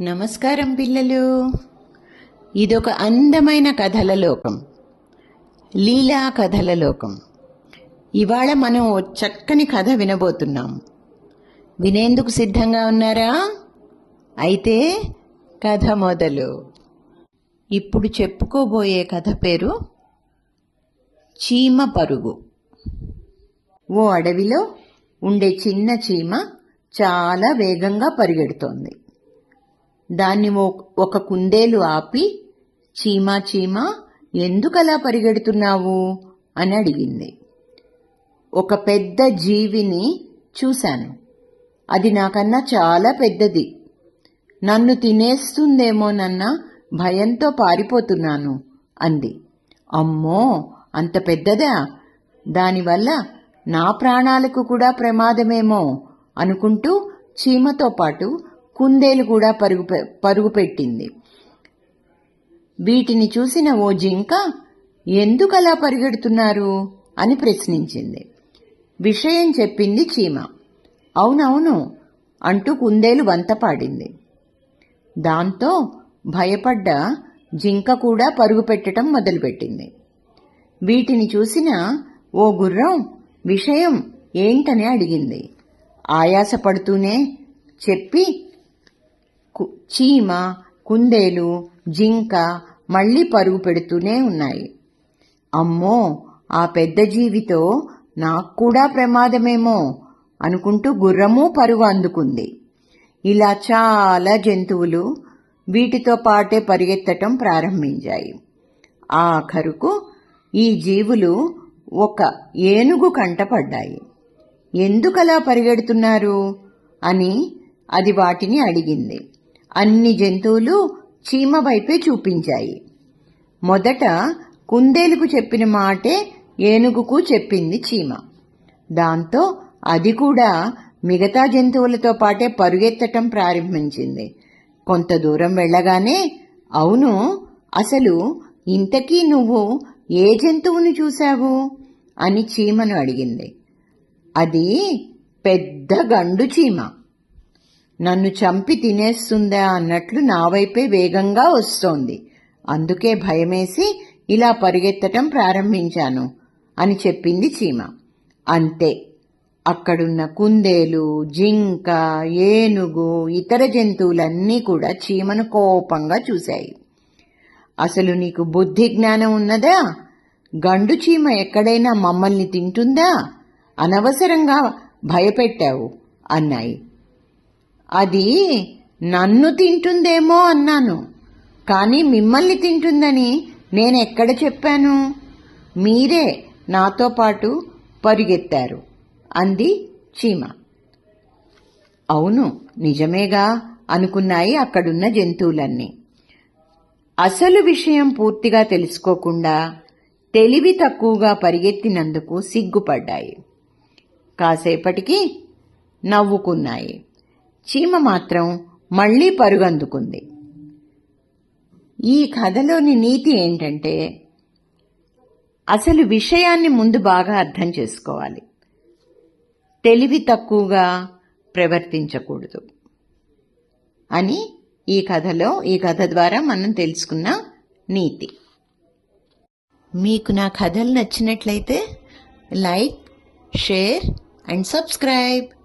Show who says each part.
Speaker 1: నమస్కారం పిల్లలు. ఇదొక అందమైన కథల లోకం. లీలా కథల లోకం. ఇవాళ మనం చక్కని కథ వినబోతున్నాం. వినేందుకు సిద్ధంగా ఉన్నారా? అయితే కథ మొదలు. ఇప్పుడు చెప్పుకోబోయే కథ పేరు చీమ పరుగు. ఓ అడవిలో ఉండే చిన్న చీమ చాలా వేగంగా పరిగెడుతోంది. దాన్ని ఒక కుందేలు ఆపి చీమా చీమా ఎందుకలా పరిగెడుతున్నావు? అని అడిగింది. ఒక పెద్ద జీవిని చూశాను. అది నాకన్నా చాలా పెద్దది. నన్ను తినేస్తుందేమోనన్న భయంతో పారిపోతున్నాను అంది. అమ్మో అంత పెద్దదా? దానివల్ల నా ప్రాణాలకు కూడా ప్రమాదమేమో అనుకుంటూ చీమతో పాటు కుందేలు కూడా పరుగు పరుగుపెట్టింది పరుగు పెట్టింది. వీటిని చూసిన ఓ జింక ఎందుకలా పరిగెడుతున్నారు? అని ప్రశ్నించింది. విషయం చెప్పింది చీమ. అవునవును అంటూ కుందేలు వంత పాడింది. దాంతో భయపడ్డ జింక కూడా పరుగు పెట్టడం మొదలుపెట్టింది. వీటిని చూసిన ఓ గుర్రం విషయం ఏంటని అడిగింది. ఆయాసపడుతూనే చెప్పి చీమ కుందేలు జింక మళ్ళీ పరుగు పెడుతూనే ఉన్నాయి. అమ్మో ఆ పెద్ద జీవితో నాకు కూడా ప్రమాదమేమో అనుకుంటూ గుర్రము పరుగు అందుకుంది. ఇలా చాలా జంతువులు వీటితో పాటే పరిగెత్తటం ప్రారంభించాయి. ఆఖరుకు ఈ జీవులు ఒక ఏనుగు కంటపడ్డాయి ఎందుకలా పరిగెడుతున్నారు? అని అది వాటిని అడిగింది. అన్ని జంతువులు చీమ వైపే చూపించాయి. మొదట కుందేలుకు చెప్పిన మాటే ఏనుగుకు చెప్పింది చీమ. దాంతో అది కూడా మిగతా జంతువులతో పాటే పరుగెత్తటం ప్రారంభించింది. కొంత దూరం వెళ్ళగానే అవును అసలు ఇంతకీ నువ్వు ఏ జంతువుని చూశావు? అని చీమను అడిగింది. అది పెద్ద గండు చీమ. నన్ను చంపి తినేస్తుందా అన్నట్లు నా వైపే వేగంగా వస్తోంది. అందుకే భయమేసి ఇలా పరిగెత్తటం ప్రారంభించాను అని చెప్పింది చీమ. అంతే. అక్కడున్న కుందేలు జింక ఏనుగు ఇతర జంతువులన్నీ కూడా చీమను కోపంగా చూశాయి. అసలు నీకు బుద్ధి జ్ఞానం ఉన్నదా? గండు చీమ ఎక్కడైనా మమ్మల్ని తింటుందా? అనవసరంగా భయపెట్టావు అన్నాయి. అది నన్ను తింటుందేమో అన్నాను. కానీ మిమ్మల్ని తింటుందని నేను ఎక్కడ చెప్పాను? మీరే నాతో పాటు పరిగెత్తారు అంది చీమ. అవును నిజమేగా అనుకున్నాయి అక్కడున్న జంతువులన్నీ. అసలు విషయం పూర్తిగా తెలుసుకోకుండా తెలివి తక్కువగా పరిగెత్తినందుకు సిగ్గుపడ్డాయి. కాసేపటికి నవ్వుకున్నాయి. చీమ మాత్రం మళ్ళీ పరుగందుకుంది. ఈ కథలోని నీతి ఏంటంటే అసలు విషయాన్ని ముందు బాగా అర్థం చేసుకోవాలి. తెలివి తక్కువగా ప్రవర్తించకూడదు అని ఈ కథలో ఈ కథ ద్వారా మనం తెలుసుకున్న నీతి. మీకు నా కథలు నచ్చినట్లయితే లైక్ షేర్ అండ్ సబ్స్క్రైబ్.